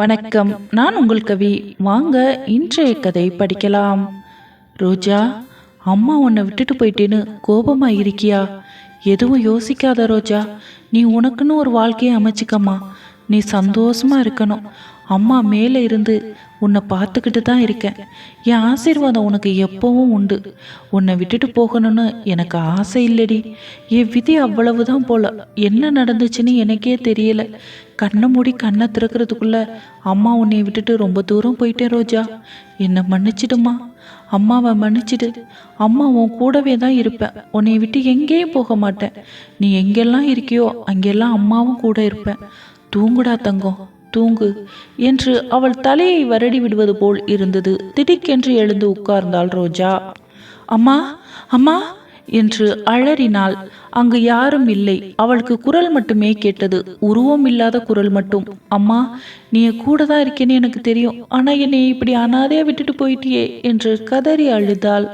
வணக்கம். நான் உங்கள் கவி. வாங்க இன்றைய கதை படிக்கலாம். ரோஜா அம்மா உன்னை விட்டுட்டு போயிட்டேன்னு கோபமா இருக்கியா? எதுவும் யோசிக்காத ரோஜா. நீ உனக்குன்னு ஒரு வாழ்க்கையை அமைச்சிக்கம்மா. நீ சந்தோஷமா இருக்கணும். அம்மா மேலே இருந்து உன்னை பார்த்துக்கிட்டு தான் இருக்கேன். என் ஆசீர்வாதம் உனக்கு எப்பவும் உண்டு. உன்னை விட்டுட்டு போகணும்னு எனக்கு ஆசை இல்லடி. என் விதி அவ்வளவுதான் போல. என்ன நடந்துச்சுன்னு எனக்கே தெரியல. கண்ணை மூடி கண்ணை திறக்கிறதுக்குள்ள அம்மா உன்னை விட்டுட்டு ரொம்ப தூரம் போயிட்டேன் ரோஜா. என்னை மன்னிச்சிடுமா? அம்மாவை மன்னிச்சிடு. அம்மா உன் கூடவே தான் இருப்பேன். உன்னை விட்டு எங்கேயும் போக மாட்டேன். நீ எங்கெல்லாம் இருக்கியோ அங்கெல்லாம் அம்மாவும் கூட இருப்பேன். தூங்குடா தங்கம். தூங்கு என்று அவள் தலையை வருடி விடுவது போல் இருந்தது. திடுக்கென்று எழுந்து உட்கார்ந்தாள் ரோஜா. அம்மா அம்மா என்று அலறினாள். அங்கு யாரும் இல்லை. அவளுக்கு குரல் மட்டுமே கேட்டது. உருவம் இல்லாத குரல் மட்டும். அம்மா நீ கூட தான் இருக்கேன்னு எனக்கு தெரியும். ஆனா என்னை இப்படி அனாதையா விட்டுட்டு போயிட்டியே என்று கதறி அழுதாள்.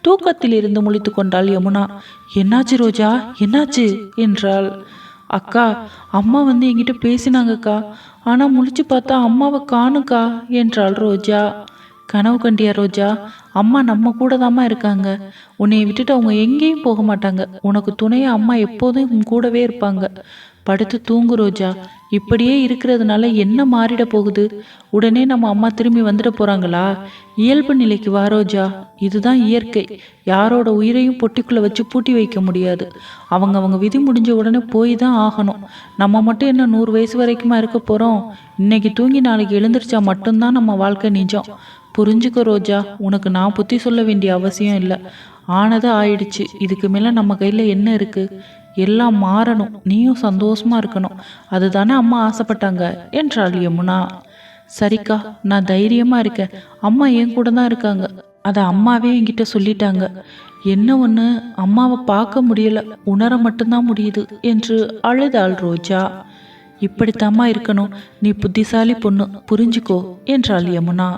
தூக்கத்தில் இருந்து முழித்து கொண்டாள் யமுனா. என்னாச்சு ரோஜா? என்னாச்சு? என்றாள். அக்கா அம்மா வந்து என்கிட்ட பேசினாங்கக்கா. ஆனால் முழிச்சு பார்த்தா அம்மாவை காணுக்கா? என்றாள் ரோஜா. கனவு கண்டியா ரோஜா? அம்மா நம்ம கூட தாம்மா இருக்காங்க. உன்னை விட்டுட்டு அவங்க எங்கேயும் போக மாட்டாங்க. உனக்கு துணையாக அம்மா எப்போதும் உன் கூடவே இருப்பாங்க. படுத்து தூங்கு ரோஜா. இப்படியே இருக்கிறதுனால என்ன மாறிட போகுது? உடனே நம்ம அம்மா திரும்பி வந்துட போறாங்களா? இயல்பு நிலைக்கு வா ரோஜா. இதுதான் இயற்கை. யாரோட உயிரையும் பொட்டிக்குள்ள வச்சு பூட்டி வைக்க முடியாது. அவங்க அவங்க விதி முடிஞ்ச உடனே போய் தான் ஆகணும். நம்ம மட்டும் என்ன நூறு வயசு வரைக்குமா இருக்க போறோம்? இன்னைக்கு தூங்கி நாளைக்கு எழுந்திருச்சா மட்டும்தான் நம்ம வாழ்க்கை நிஜம். புரிஞ்சுக்க ரோஜா. உனக்கு நான் புத்தி சொல்ல வேண்டிய அவசியம் இல்லை. ஆனது ஆயிடுச்சு. இதுக்கு மேலே நம்ம கையில் என்ன இருக்கு? எல்லாம் மாறணும். நீயும் சந்தோஷமா இருக்கணும். அதுதானே அம்மா ஆசைப்பட்டாங்க என்றாள் யமுனா. சரிக்கா நான் தைரியமா இருக்கேன். அம்மா என் கூட தான் இருக்காங்க. அதை அம்மாவே என்கிட்ட சொல்லிட்டாங்க. என்ன ஒன்று அம்மாவை பார்க்க முடியல. உணர மட்டும்தான் முடியுது என்று அழுதாள் ரோஜா. இப்படித்தாம்மா இருக்கணும். நீ புத்திசாலி பொண்ணு. புரிஞ்சுக்கோ என்றாள் யமுனா.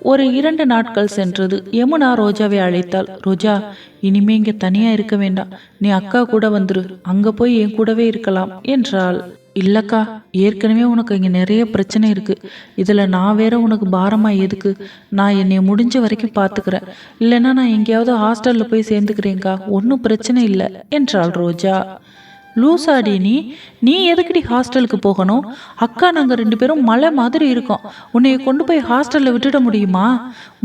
ஒரு இரண்டு நாட்கள் சென்றது. யமுனா ரோஜாவை அழைத்தாள். ரோஜா இனிமே இங்க தனியா இருக்க வேண்டாம். நீ அக்கா கூட வந்துரு. அங்க போய் என் கூடவே இருக்கலாம் என்றாள். இல்லக்கா ஏற்கனவே உனக்கு இங்க நிறைய பிரச்சனை இருக்கு. இதுல நான் வேற உனக்கு பாரமா எதுக்கு? நான் என்னை முடிஞ்ச வரைக்கும் பாத்துக்கிறேன். இல்லைன்னா நான் எங்கேயாவது ஹாஸ்டல்ல போய் சேர்ந்துக்கிறேன்க்கா. ஒன்றும் பிரச்சனை இல்லை என்றாள் ரோஜா. லூசாடி நீ நீ எதுக்குடி ஹாஸ்டலுக்கு போகணும்? அக்கா நாங்கள் ரெண்டு பேரும் மலை மாதிரி இருக்கோம். உன்னைய கொண்டு போய் ஹாஸ்டலில் விட்டுட முடியுமா?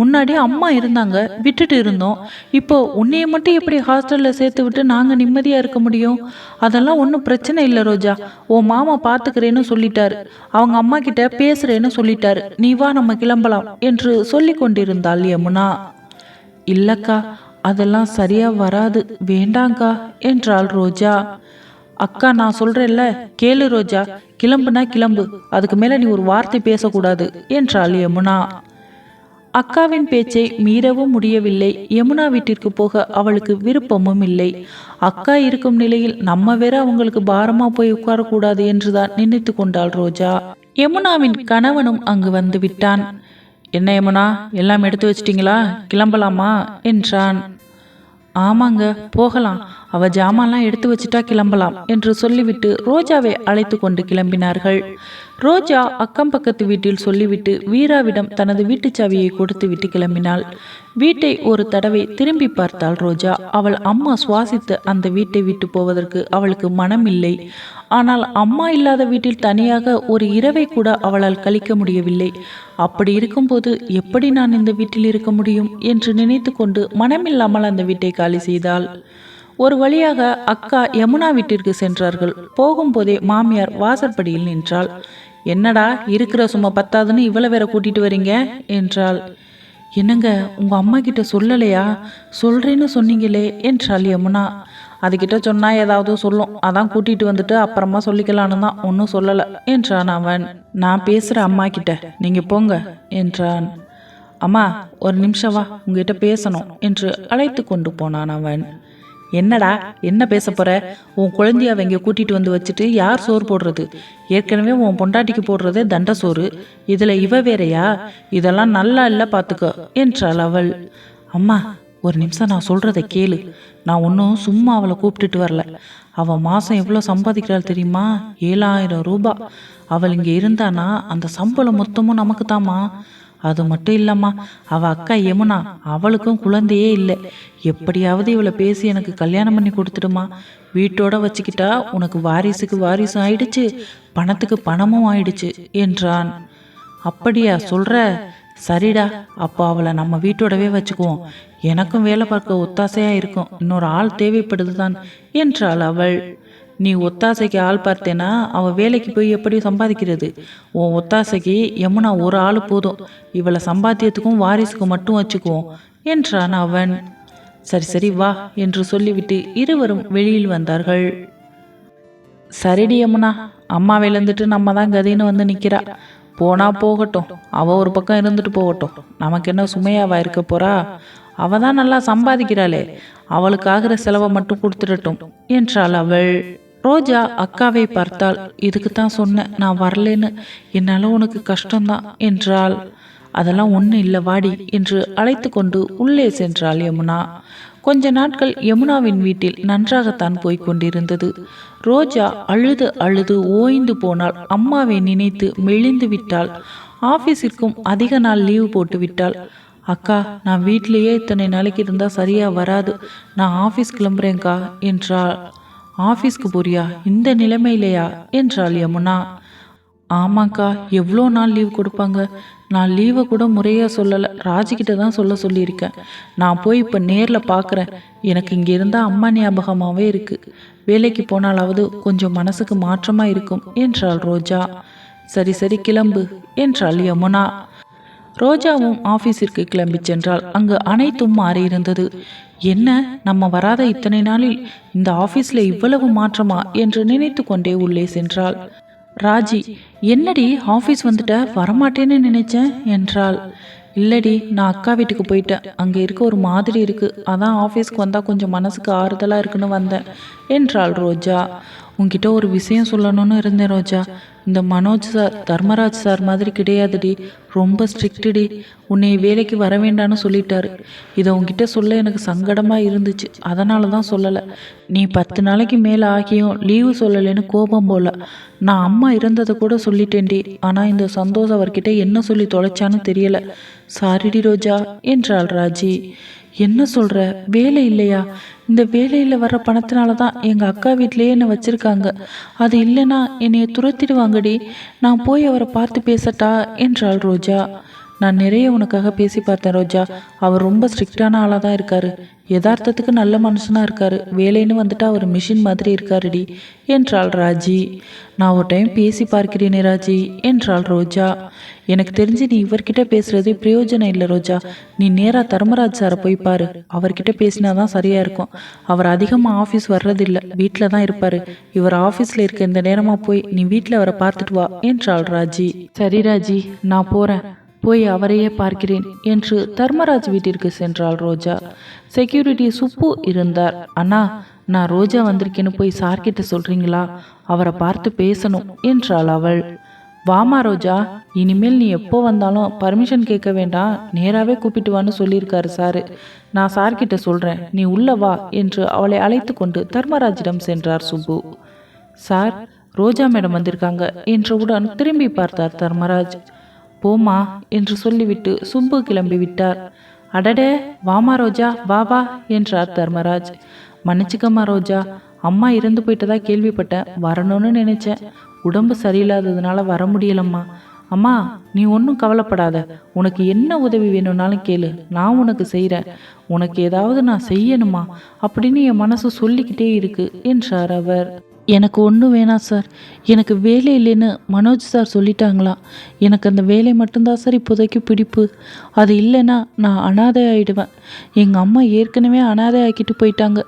முன்னாடி அம்மா இருந்தாங்க விட்டுட்டு இருந்தோம். இப்போ உன்னைய மட்டும் எப்படி ஹாஸ்டலில் சேர்த்து விட்டு நாங்கள் நிம்மதியாக இருக்க முடியும்? அதெல்லாம் ஒன்றும் பிரச்சனை இல்லை ரோஜா. உன் மாமா பார்த்துக்கிறேன்னு சொல்லிட்டாரு. அவங்க அம்மா கிட்ட பேசுறேன்னு சொல்லிட்டாரு. நீ வா நம்ம கிளம்பலாம் என்று சொல்லி கொண்டிருந்தாள் யமுனா. இல்லக்கா அதெல்லாம் சரியா வராது. வேண்டாங்க்கா என்றாள் ரோஜா. அக்கா நான் சொல்றேன்ல கேளு ரோஜா கிளம்புனா கிளம்பு அதுக்கு மேல நீ ஒரு வார்த்தை பேசக்கூடாது என்றாள் யமுனா. அக்காவின் பேச்சை மீறவும் முடியவில்லை. யமுனா வீட்டிற்கு போக அவளுக்கு விருப்பமும் இல்லை. அக்கா இருக்கும் நிலையில் நம்ம வேற அவங்களுக்கு பாரமா போய் உட்காரக்கூடாது என்றுதான் நினைத்து கொண்டாள் ரோஜா. யமுனாவின் கணவனும் அங்கு வந்து விட்டான். என்ன யமுனா எல்லாம் எடுத்து வச்சிட்டீங்களா? கிளம்பலாமா? என்றான். ஆமாங்க போகலாம். அவ ஜாமான்லாம் எடுத்து வச்சுட்டா கிளம்பலாம் என்று சொல்லிவிட்டு ரோஜாவை அழைத்து கொண்டு கிளம்பினார்கள். ரோஜா அக்கம் பக்கத்து வீட்டில் சொல்லிவிட்டு வீராவிடம் தனது வீட்டுச் சாவியை கொடுத்து விட்டு கிளம்பினாள். வீட்டை ஒரு தடவை திரும்பி பார்த்தாள் ரோஜா. அவள் அம்மா சுவாசித்து அந்த வீட்டை விட்டு போவதற்கு அவளுக்கு மனமில்லை. ஆனால் அம்மா இல்லாத வீட்டில் தனியாக ஒரு இரவை கூட அவளால் கழிக்க முடியவில்லை. அப்படி இருக்கும்போது எப்படி நான் இந்த வீட்டில் இருக்க முடியும் என்று நினைத்து கொண்டு மனமில்லாமல் அந்த வீட்டை காலி செய்தாள். ஒரு வழியாக அக்கா யமுனா வீட்டிற்கு சென்றார்கள். போகும்போதே மாமியார் வாசற்படியில் நின்றாள். என்னடா இருக்கிற சும்மா பத்தாதுன்னு இவ்வளவு வேற கூட்டிட்டு வரீங்க? என்றாள். என்னங்க உங்க அம்மா கிட்ட சொல்லலையா? சொல்றேன்னு சொன்னீங்களே என்றாள் யமுனா. அதுகிட்ட சொன்னா ஏதாவது சொல்லும். அதான் கூட்டிட்டு வந்துட்டு அப்புறமா சொல்லிக்கலான்னு தான். ஒன்றும் சொல்லலை என்றான் அவன். நான் பேசுற அம்மா கிட்ட. நீங்க போங்க என்றான். அம்மா ஒரு நிமிஷம் வா. உங்ககிட்ட பேசணும் என்று அழைத்து கொண்டு போனான் அவன். என்னடா என்ன பேச போற? உன் குழந்தைய அவங்க கூட்டிட்டு வந்து வச்சுட்டு யார் சோறு போடுறது? ஏற்கனவே உன் பொண்டாட்டிக்கு போடுறதே தண்ட சோறு. இதுல இவ வேறையா? இதெல்லாம் நல்லா இல்ல பாத்துக்கோ என்றாள் அவள். அம்மா ஒரு நிமிஷம் நான் சொல்கிறத கேளு. நான் ஒன்றும் சும்மா அவளை கூப்பிட்டுட்டு வரல. அவள் மாதம் எவ்வளோ சம்பாதிக்கிறாள் தெரியுமா? ஏழாயிரம் ரூபாய் அவள் இங்கே இருந்தானா? அந்த சம்பளம் மொத்தமும் நமக்கு தாம்மா அது மட்டும் இல்லைம்மா அவள் அக்கா யமுனா அவளுக்கும் குழந்தையே இல்லை. எப்படியாவது இவளை பேசி எனக்கு கல்யாணம் பண்ணி கொடுத்துடுமா. வீட்டோட வச்சுக்கிட்டா உனக்கு வாரிசுக்கு வாரிசும் ஆயிடுச்சு பணத்துக்கு பணமும் ஆயிடுச்சு என்றான். அப்படியா சொல்ற? சரிடா அப்போ அவளை நம்ம வீட்டோடவே வச்சுக்குவோம். எனக்கும் வேலை பார்க்க ஒத்தாசையா இருக்கும். இன்னொரு ஆள் தேவைப்படுதுதான் என்றாள் அவள். நீ ஒத்தாசைக்கு ஆள் பார்த்தேன்னா அவள் வேலைக்கு போய் எப்படி சம்பாதிக்கிறது. உன் ஒத்தாசைக்கு யமுனா ஒரு ஆள் போதும். இவளை சம்பாத்தியத்துக்கும் வாரிசுக்கும் மட்டும் வச்சுக்குவோம் என்றான் அவன். சரி சரி வா என்று சொல்லிவிட்டு இருவரும் வெளியில் வந்தார்கள். சரிடி யமுனா அம்மா விழுந்துட்டு நம்ம தான் கதின்னு வந்து நிற்கிறா போனா போகட்டும் அவ ஒரு பக்கம் இருந்துட்டு போகட்டும். நமக்கு என்ன சுமையாவா இருக்க போறா? அவ தான் நல்லா சம்பாதிக்கிறாளே அவளுக்கு ஆகிற செலவை மட்டும் கொடுத்துடட்டும் என்றாள் அவள். ரோஜா அக்காவை பார்த்தாள். இதுக்கு தான் சொன்னேன். நான் வரலேன்னு. என்னால் உனக்கு கஷ்டம்தான் என்றாள். அதெல்லாம் ஒன்றும் இல்லை வாடி என்று அழைத்து கொண்டு உள்ளே சென்றாள் யமுனா. கொஞ்ச நாட்கள் யமுனாவின் வீட்டில் நன்றாகத்தான் போய்க் கொண்டிருந்தது. ரோஜா அழுது அழுது ஓய்ந்து போனால் அம்மாவை நினைத்து மெலிந்து விட்டாள். ஆஃபீஸிற்கும் அதிக நாள் லீவு போட்டு விட்டாள். அக்கா நான் வீட்டிலேயே இத்தனை நாளைக்கு இருந்தால் சரியாக வராது. நான் ஆஃபீஸ் கிளம்புறேன்க்கா என்றாள். ஆஃபீஸ்க்கு போறியா? இந்த நிலைமையிலையா? என்றாள் யமுனா. ஆமாக்கா எவ்வளோ நாள் லீவ் கொடுப்பாங்க? நான் லீவை கூட முறையாக சொல்லலை. ராஜிக்கிட்ட தான் சொல்ல சொல்லியிருக்கேன். நான் போய் இப்போ நேரில் பார்க்குறேன் எனக்கு இங்கே இருந்தால் அம்மா ஞாபகமாகவே இருக்குது வேலைக்கு போனாலாவது கொஞ்சம் மனசுக்கு மாற்றமாக இருக்கும் என்றாள் ரோஜா. சரி சரி கிளம்பு என்றாள் யமுனா. ரோஜாவும் ஆபீஸிற்கு கிளம்பி சென்றால் அங்கு அனைத்தும் மாறியிருந்தது. என்ன நம்ம வராத இத்தனை நாளில் இந்த ஆபீஸ்ல இவ்வளவு மாற்றமா? என்று நினைத்து கொண்டே உள்ளே சென்றாள். ராஜி என்னடி ஆஃபீஸ் வந்துட்ட வரமாட்டேன்னு நினைச்சேன்? என்றாள். இல்லடி நான் அக்கா வீட்டுக்கு போயிட்டேன். அங்கே இருக்க ஒரு மாதிரி இருக்கு. அதான் ஆஃபீஸ்க்கு வந்தால் கொஞ்சம் மனசுக்கு ஆறுதலாக இருக்குன்னு வந்தேன் என்றாள் ரோஜா. உன்கிட்ட ஒரு விஷயம் சொல்லணும்னு இருந்தேன் ரோஜா. இந்த மனோஜ் சார் தர்மராஜ் சார் மாதிரி கிடையாதுடி. ரொம்ப ஸ்ட்ரிக்ட்டுடி. உன்னை வேலைக்கு வர வேண்டாம்னு சொல்லிட்டாரு. இதை உன்கிட்ட சொல்ல எனக்கு சங்கடமாக இருந்துச்சு. அதனால தான் சொல்லலை. நீ பத்து நாளைக்கு மேலே ஆகியும் லீவு சொல்லலைன்னு கோபம் போல. நான் அம்மா இருந்ததை கூட சொல்லிட்டேன்டி. ஆனால் இந்த சந்தோஷம் அவர்கிட்ட என்ன சொல்லி தொலைச்சான்னு தெரியலை. சாரிடி ரோஜா என்றாள் ராஜி. என்ன சொல்ற? வேலை இல்லையா? இந்த வேலையில் வர்ற பணத்தினால தான் எங்கள் அக்கா வீட்டிலேயே என்னை வச்சிருக்காங்க. அது இல்லைன்னா என்னைய துரத்திடுவாங்கடி. நான் போய் அவரை பார்த்து பேசட்டா? என்றாள் ரோஜா. நான் நிறைய உனக்காக பேசி பார்த்தேன் ரோஜா. அவர் ரொம்ப ஸ்ட்ரிக்டான ஆளாக தான் இருக்காரு. யதார்த்தத்துக்கு நல்ல மனுஷனாக இருக்காரு. வேலைன்னு வந்துட்டு அவர் மிஷின் மாதிரி இருக்காருடி. என்றாள் ராஜி. நான் ஒரு டைம் பேசி பார்க்கிறேனே ராஜி என்றாள் ரோஜா. எனக்கு தெரிஞ்சு நீ இவர்கிட்ட பேசுறது பிரயோஜனம் இல்லை ரோஜா. நீ நேராக தர்மராஜ் சாரை போய் பாரு. அவர்கிட்ட பேசினா தான் சரியா இருக்கும். அவர் அதிகமாக ஆஃபீஸ் வர்றதில்ல. வீட்டில் தான் இருப்பாரு. இவர் ஆஃபீஸில் இருக்க இந்த நேரமாக போய் நீ வீட்டில் அவரை பார்த்துட்டு வா என்றாள் ராஜி. சரி ராஜி நான் போகிறேன் போய் அவரையே பார்க்கிறேன் என்று தர்மராஜ் வீட்டிற்கு சென்றாள் ரோஜா. செக்யூரிட்டி சுப்பு இருந்தார். அண்ணா நான் ரோஜா வந்திருக்கேன்னு போய் சார்கிட்ட சொல்றீங்களா? அவரை பார்த்து பேசணும் என்றாள் அவள். வாமா ரோஜா இனிமேல் நீ எப்போ வந்தாலும் பர்மிஷன் கேட்க வேண்டாம். நேராகவே கூப்பிட்டு வான்னு சொல்லியிருக்காரு சாரு. நான் சார்கிட்ட சொல்கிறேன் நீ உள்ள வா என்று அவளை அழைத்து கொண்டு தர்மராஜிடம் சென்றார் சுப்பு. சார் ரோஜா மேடம் வந்திருக்காங்க என்றவுடன் திரும்பி பார்த்தார் தர்மராஜ். போமா என்று சொல்லிவிட்டு சுப்பு கிளம்பி விட்டார் அடடே வாமா ரோஜா வா வா என்றார் தர்மராஜ். மன்னிச்சுக்கம்மா ரோஜா அம்மா இறந்து போயிட்டதா கேள்விப்பட்டேன். வரணும்னு நினைச்சேன். உடம்பு சரியில்லாததுனால வர முடியலம்மா. அம்மா நீ ஒன்றும் கவலைப்படாத. உனக்கு என்ன உதவி வேணும்னாலும் கேளு. நான் உனக்கு செய்கிறேன் உனக்கு ஏதாவது நான் செய்யணுமா? அப்படின்னு என் மனசு சொல்லிக்கிட்டே இருக்கு என்றார் அவர். எனக்கு ஒன்றும் வேணாம் சார். எனக்கு வேலை இல்லைன்னு மனோஜ் சார் சொல்லிட்டாங்களா? எனக்கு அந்த வேலை மட்டும்தான் சார் இப்போதைக்கு பிடிப்பு. அது இல்லைன்னா நான் அனாதை ஆகிடுவேன் எங்கள் அம்மா ஏற்கனவே அனாதை ஆக்கிட்டு போயிட்டாங்க.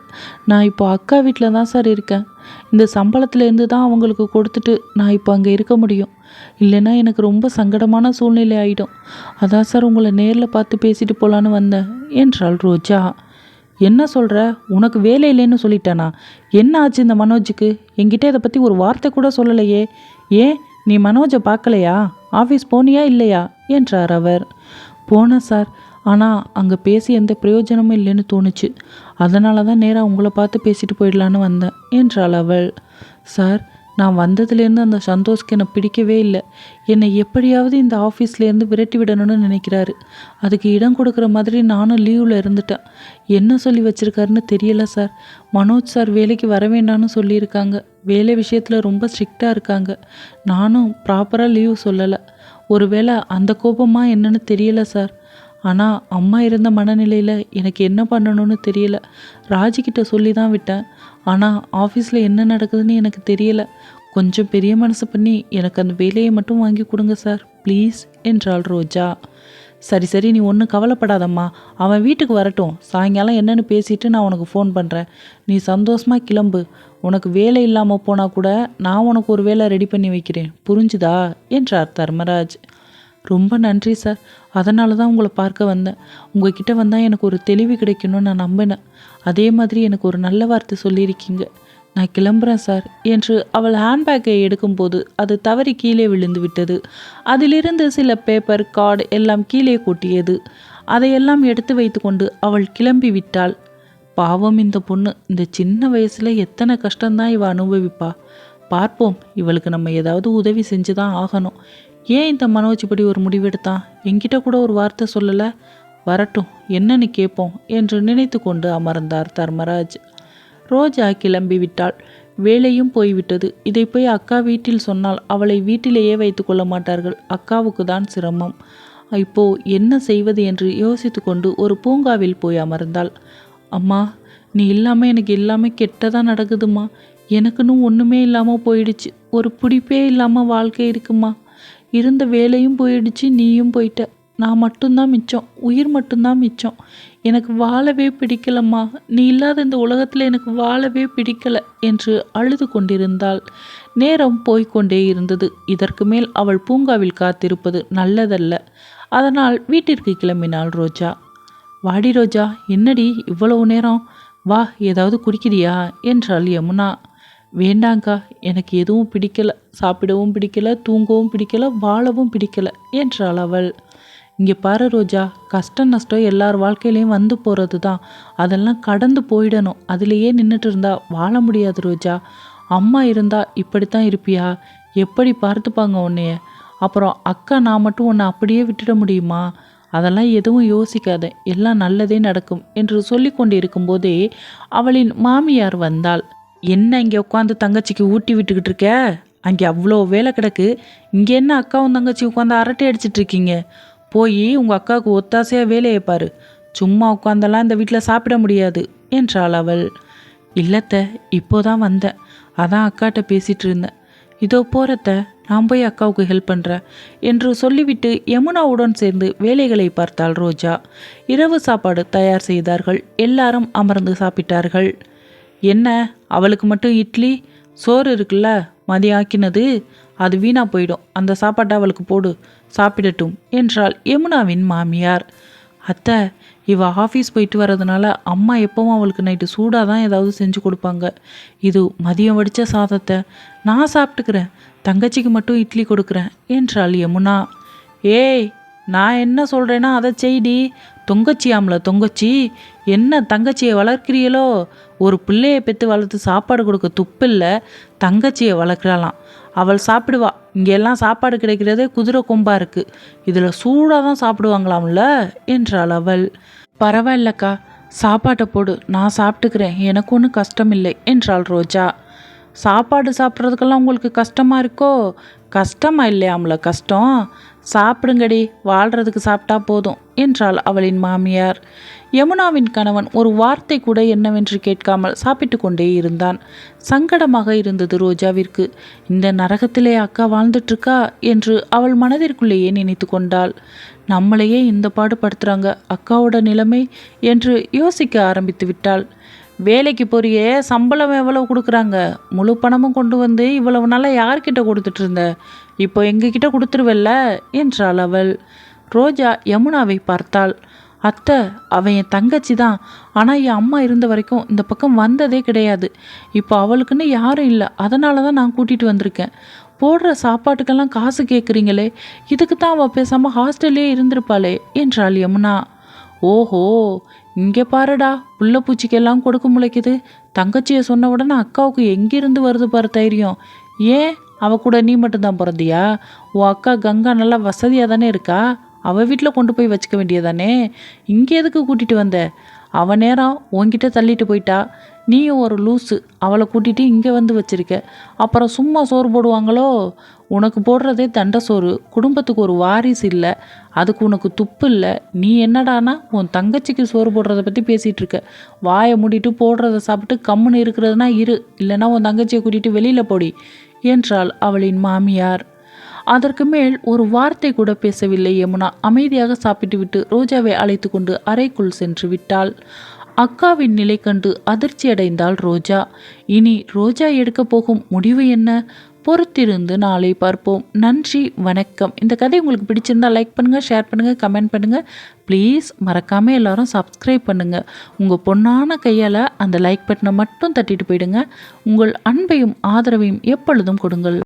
நான் இப்போ அக்கா வீட்டில் தான் சார் இருக்கேன். இந்த சம்பளத்துலேருந்து தான் அவங்களுக்கு கொடுத்துட்டு நான் இப்போ அங்கே இருக்க முடியும். இல்லைன்னா எனக்கு ரொம்ப சங்கடமான சூழ்நிலை ஆகிடும் அதான் சார் உங்களை நேரில் பார்த்து பேசிட்டு போகலான்னு வந்தேன் என்றாள் ரோஜா. என்ன சொல்கிற உனக்கு வேலை இல்லைன்னு சொல்லிட்டானா? என்ன ஆச்சு இந்த மனோஜுக்கு? என்கிட்ட இதை பற்றி ஒரு வார்த்தை கூட சொல்லலையே. ஏன்? நீ மனோஜை பார்க்கலையா? ஆஃபீஸ் போனியா இல்லையா? என்றார் அவர். போனேன் சார். ஆனால் அங்கே பேசி எந்த பிரயோஜனமும் இல்லைன்னு தோணுச்சு. அதனால தான் நேராக உங்களை பார்த்து பேசிட்டு போயிடலான்னு வந்தேன் என்றாள் அவள். சார் நான் வந்ததுலேருந்து அந்த சந்தோஷ்க்கு என்னை பிடிக்கவே இல்லை. என்னை எப்படியாவது இந்த ஆஃபீஸ்லேருந்து விரட்டி விடணும்னு நினைக்கிறாரு. அதுக்கு இடம் கொடுக்குற மாதிரி நானும் லீவில் இருந்துட்டேன். என்ன சொல்லி வச்சுருக்காருன்னு தெரியல சார். மனோஜ் சார் வேலைக்கு வர வேண்டாம்னு சொல்லியிருக்காங்க. வேலை விஷயத்தில் ரொம்ப ஸ்ட்ரிக்டாக இருக்காங்க. நானும் ப்ராப்பராக லீவ் சொல்லலை. ஒருவேளை அந்த கோபமாக என்னன்னு தெரியல சார். ஆனால் அம்மா இருந்த மனநிலையில் எனக்கு என்ன பண்ணணும்னு தெரியல. ராஜிக்கிட்ட சொல்லி தான் விட்டேன். ஆனால் ஆஃபீஸில் என்ன நடக்குதுன்னு எனக்கு தெரியல. கொஞ்சம் பெரிய மனசு பண்ணி எனக்கு அந்த வேலையை மட்டும் வாங்கி கொடுங்க சார். ப்ளீஸ் என்றாள் ரோஜா. சரி சரி நீ ஒன்றும் கவலைப்படாதம்மா. அவன் வீட்டுக்கு வரட்டும். சாயங்காலம் என்னென்னு பேசிட்டு நான் உனக்கு ஃபோன் பண்ணுறேன் நீ சந்தோஷமாக கிளம்பு. உனக்கு வேலை இல்லாமல் போனால் கூட நான் உனக்கு ஒரு வேலை ரெடி பண்ணி வைக்கிறேன். புரிஞ்சுதா? என்றார் தர்மராஜ். ரொம்ப நன்றி சார். அதனால தான் உங்களை பார்க்க வந்தேன். உங்ககிட்ட வந்தால் எனக்கு ஒரு தெளிவு கிடைக்கணும்னு நான் நம்பினேன். அதே மாதிரி எனக்கு ஒரு நல்ல வார்த்தை சொல்லியிருக்கீங்க. நான் கிளம்புறேன் சார். என்று அவள் ஹேண்ட்பேக்கை எடுக்கும்போது அது தவறி கீழே விழுந்து விட்டது. அதிலிருந்து சில பேப்பர் கார்டு எல்லாம் கீழே கொட்டியது. அதையெல்லாம் எடுத்து வைத்துக்கொண்டு அவள் கிளம்பி விட்டாள். பாவம் இந்த பொண்ணு. இந்த சின்ன வயசுல எத்தனை கஷ்டம்தான் இவ அனுபவிப்பா. பார்ப்போம். இவளுக்கு நம்ம ஏதாவது உதவி செஞ்சு தான் ஆகணும். ஏன் இந்த மனோஜ் இப்படி ஒரு முடிவெடுத்தான் என்கிட்ட கூட ஒரு வார்த்தை சொல்லலை. வரட்டும் என்னன்னு கேட்போம் என்று நினைத்து கொண்டு அமர்ந்தார் தர்மராஜ். ரோஜா கிளம்பி விட்டாள். வேலையும் போய்விட்டது. இதை போய் அக்கா வீட்டில் சொன்னால் அவளை வீட்டிலேயே வைத்துக் கொள்ள மாட்டார்கள். அக்காவுக்கு தான் சிரமம். இப்போ என்ன செய்வது என்று யோசித்து கொண்டு ஒரு பூங்காவில் போய் அமர்ந்தாள். அம்மா நீ இல்லாமல் எனக்கு எல்லாமே கெட்டதாக நடக்குதுமா எனக்குன்னு ஒன்றுமே இல்லாமல் போயிடுச்சு. ஒரு பிடிப்பே இல்லாமல் வாழ்க்கை இருக்குமா? இருந்த வேலையும் போயிடுச்சு நீயும் போயிட்ட. நான் மட்டும்தான் மிச்சம் உயிர் மட்டும்தான் மிச்சம். எனக்கு வாழவே பிடிக்கலம்மா. நீ இல்லாத இந்த உலகத்தில் எனக்கு வாழவே பிடிக்கல என்று அழுது கொண்டிருந்தாள். நேரம் போய்க்கொண்டே இருந்தது. இதற்கு மேல் அவள் பூங்காவில் காத்திருப்பது நல்லதல்ல. அதனால் வீட்டிற்கு கிளம்பினாள் ரோஜா. வாடி ரோஜா என்னடி இவ்வளவு நேரம்? வா ஏதாவது குடிக்கிறியா? என்றாள் யமுனா. வேண்டாங்க்கா எனக்கு எதுவும் பிடிக்கல. சாப்பிடவும் பிடிக்கல தூங்கவும் பிடிக்கல வாழவும் பிடிக்கல என்றாள் அவள். இங்கே பாரு ரோஜா கஷ்டம் நஷ்டம் எல்லார் வாழ்க்கையிலையும் வந்து போகிறது தான் அதெல்லாம் கடந்து போயிடணும். அதுலேயே நின்றுட்டு இருந்தா வாழ முடியாது ரோஜா. அம்மா இருந்தா இப்படித்தான் இருப்பியா? எப்படி பார்த்துப்பாங்க உன்னைய? அப்புறம் அக்கா நான் மட்டும் உன்னை அப்படியே விட்டுட முடியுமா? அதெல்லாம் எதுவும் யோசிக்காத. எல்லாம் நல்லதே நடக்கும் என்று சொல்லி கொண்டு இருக்கும்போதே அவளின் மாமியார் வந்தாள். என்ன இங்கே உட்காந்து தங்கச்சிக்கு ஊட்டி விட்டுக்கிட்டு இருக்க? அங்கே அவ்வளோ வேலை கிடக்கு. இங்கே என்ன அக்காவும் தங்கச்சி உட்காந்து அரட்டை அடிச்சிட்டு இருக்கீங்க? போய் உங்கள் அக்காவுக்கு ஒத்தாசையாக வேலையை பாரு. சும்மா உட்காந்தெல்லாம் இந்த வீட்டில் சாப்பிட முடியாது என்றாள் அவள். இல்லத்த இப்போதான் வந்தேன். அதான் அக்காட்ட பேசிகிட்டு இருந்தேன். இதோ போகிறத்த நான் போய் அக்காவுக்கு ஹெல்ப் பண்ணுறேன் என்று சொல்லிவிட்டு யமுனாவுடன் சேர்ந்து வேலைகளை பார்த்தாள் ரோஜா. இரவு சாப்பாடு தயார் செய்தார்கள். எல்லாரும் அமர்ந்து சாப்பிட்டார்கள். என்ன அவளுக்கு மட்டும் இட்லி சோறு இருக்குல்ல மதியம் ஆக்கினது அது வீணா போயிடும். அந்த சாப்பாட்டை அவளுக்கு போடு சாப்பிடட்டும் என்றாள் யமுனாவின் மாமியார். அத்தை இவ ஆஃபீஸ் போயிட்டு வர்றதுனால அம்மா எப்பவும் அவளுக்கு நைட்டு சூடாக தான் ஏதாவது செஞ்சு கொடுப்பாங்க. இது மதியம் வடித்த சாதத்தை நான் சாப்பிட்டுக்கிறேன் தங்கச்சிக்கு மட்டும் இட்லி கொடுக்குறேன் என்றாள் யமுனா. ஏய் நான் என்ன சொல்கிறேன்னா அதை செய்டி. தொங்கச்சியாம்ல தொங்கச்சி. என்ன தங்கச்சியை வளர்க்கிறீங்களோ ஒரு பிள்ளையை பெற்று வளர்த்து சாப்பாடு கொடுக்க துப்பில்லை தங்கச்சியை வளர்க்குறலாம் அவள் சாப்பிடுவா. இங்கெல்லாம் சாப்பாடு கிடைக்கிறதே குதிரை கொம்பாக இருக்குது இதில் சூடாக தான் சாப்பிடுவாங்களாம்ல? என்றாள் அவள். பரவாயில்லக்கா. சாப்பாட்டை போடு. நான் சாப்பிட்டுக்கிறேன். எனக்கு ஒன்றும் கஷ்டம் இல்லை என்றாள் ரோஜா. சாப்பாடு சாப்பிட்றதுக்கெல்லாம் உங்களுக்கு கஷ்டமாக இருக்கோ? கஷ்டமா இல்லையாம்ல கஷ்டம்? சாப்பிடுங்கடி வாழ்கிறதுக்கு சாப்பிட்டா போதும் என்றாள் அவளின் மாமியார். யமுனாவின் கணவன் ஒரு வார்த்தை கூட என்னவென்று கேட்காமல் சாப்பிட்டு கொண்டே இருந்தான். சங்கடமாக இருந்தது ரோஜாவிற்கு. இந்த நரகத்திலே அக்கா வாழ்ந்துட்டுருக்கா என்று அவள் மனதிற்குள்ளேயே நினைத்து கொண்டாள். நம்மளையே இந்த பாடுபடுத்துகிறாங்க அக்காவோட நிலைமை என்று யோசிக்க ஆரம்பித்து விட்டாள். வேலைக்கு போறியே சம்பளம் எவ்வளவு கொடுக்குறாங்க? முழு பணமும் கொண்டு வந்து இவ்வளவு நாளாக யார்கிட்ட கொடுத்துட்டு இருந்த? இப்போ எங்ககிட்ட கொடுத்துருவல்ல? என்றாள் அவள். ரோஜா யமுனாவை பார்த்தாள். அத்தை அவன் என் தங்கச்சி தான் ஆனால் என் அம்மா இருந்த வரைக்கும் இந்த பக்கம் வந்ததே கிடையாது. இப்போ அவளுக்குன்னு யாரும் இல்லை. அதனால தான் நான் கூட்டிகிட்டு வந்திருக்கேன். போடுற சாப்பாட்டுக்கெல்லாம் காசு கேட்குறீங்களே இதுக்கு தான் அவள் பேசாமல் ஹாஸ்டல்லே இருந்திருப்பாளே என்றாள் யமுனா. ஓஹோ! இங்கே பாருடா புள்ள பூச்சிக்கெல்லாம் கொடுக்க முளைக்குது. தங்கச்சியை சொன்ன உடனே அக்காவுக்கு எங்கிருந்து வருது பாரு தைரியம். ஏன்? அவ கூட நீ மட்டும்தான் பிறந்தியா? உன் அக்கா கங்கா நல்லா வசதியாக தானே இருக்கா? அவள் வீட்டில் கொண்டு போய் வச்சுக்க வேண்டியதானே? இங்கே எதுக்கு கூட்டிகிட்டு வந்த? அவ நேரம் உன்கிட்ட தள்ளிட்டு போயிட்டா. நீயும் ஒரு லூஸு அவளை கூட்டிகிட்டு இங்கே வந்து வச்சிருக்க. அப்புறம் சும்மா சோறு போடுவாங்களோ? உனக்கு போடுறதே தண்டை சோறு. குடும்பத்துக்கு ஒரு வாரிசு இல்லை. அதுக்கு உனக்கு துப்பு இல்லை. நீ என்னடானா? உன் தங்கச்சிக்கு சோறு போடுறத பற்றி பேசிகிட்டு இருக்க. வாயை மூடிட்டு போடுறத சாப்பிட்டு கம்முன்னு இருக்கிறதுனா இரு. இல்லைன்னா உன் தங்கச்சியை கூட்டிகிட்டு வெளியில் போடி என்றாள் அவளின் மாமியார். அதற்கு மேல் ஒரு வார்த்தை கூட பேசவில்லை யமுனா. அமைதியாக சாப்பிட்டுவிட்டு ரோஜாவை அழைத்து கொண்டு அறைக்குள் சென்று விட்டாள். அக்காவின் நிலை கண்டு அதிர்ச்சியடைந்தாள் ரோஜா. இனி ரோஜா எடுக்க போகும் முடிவு என்ன? பொறுத்திருந்து நாளை பார்ப்போம். நன்றி வணக்கம். இந்த கதை உங்களுக்கு பிடிச்சிருந்தா லைக் பண்ணுங்கள் ஷேர் பண்ணுங்கள் கமெண்ட் பண்ணுங்கள் ப்ளீஸ் மறக்காமல் எல்லோரும் சப்ஸ்கிரைப் பண்ணுங்கள் உங்கள் பொண்ணான கையால் அந்த லைக் பட்டனை மட்டும் தட்டிட்டு போயிடுங்க. உங்கள் அன்பையும் ஆதரவையும் எப்பொழுதும் கொடுங்கள்.